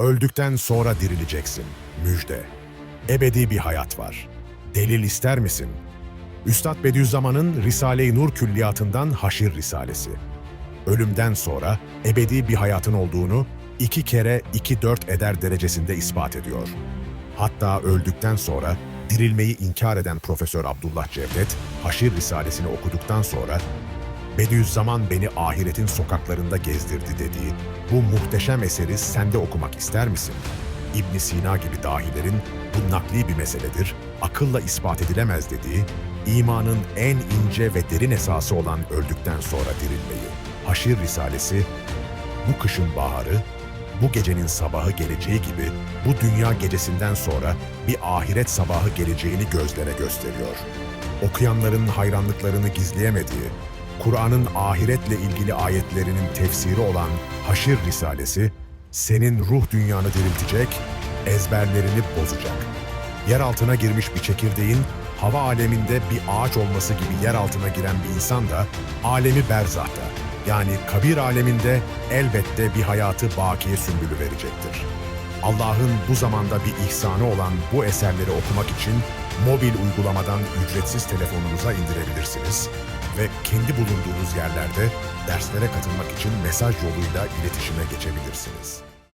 Öldükten sonra dirileceksin. Müjde. Ebedi bir hayat var. Delil ister misin? Üstad Bediüzzaman'ın Risale-i Nur külliyatından Haşir Risalesi. Ölümden sonra ebedi bir hayatın olduğunu iki kere iki dört eder derecesinde ispat ediyor. Hatta öldükten sonra dirilmeyi inkar eden Profesör Abdullah Cevdet, Haşir Risalesini okuduktan sonra Bediüzzaman beni ahiretin sokaklarında gezdirdi dediği bu muhteşem eseri sen de okumak ister misin? İbn Sina gibi dahilerin bu nakli bir meseledir, akılla ispat edilemez dediği, imanın en ince ve derin esası olan öldükten sonra dirilmeyi. Haşir Risalesi, bu kışın baharı, bu gecenin sabahı geleceği gibi bu dünya gecesinden sonra bir ahiret sabahı geleceğini gözlere gösteriyor. Okuyanların hayranlıklarını gizleyemediği, Kur'an'ın ahiretle ilgili ayetlerinin tefsiri olan Haşir Risalesi, senin ruh dünyanı diriltecek, ezberlerini bozacak. Yer altına girmiş bir çekirdeğin hava aleminde bir ağaç olması gibi yer altına giren bir insan da alemi berzahta yani kabir aleminde elbette bir hayatı bakiye sümbülü verecektir. Allah'ın bu zamanda bir ihsanı olan bu eserleri okumak için mobil uygulamadan ücretsiz telefonunuza indirebilirsiniz ve kendi bulunduğunuz yerlerde derslere katılmak için mesaj yoluyla iletişime geçebilirsiniz.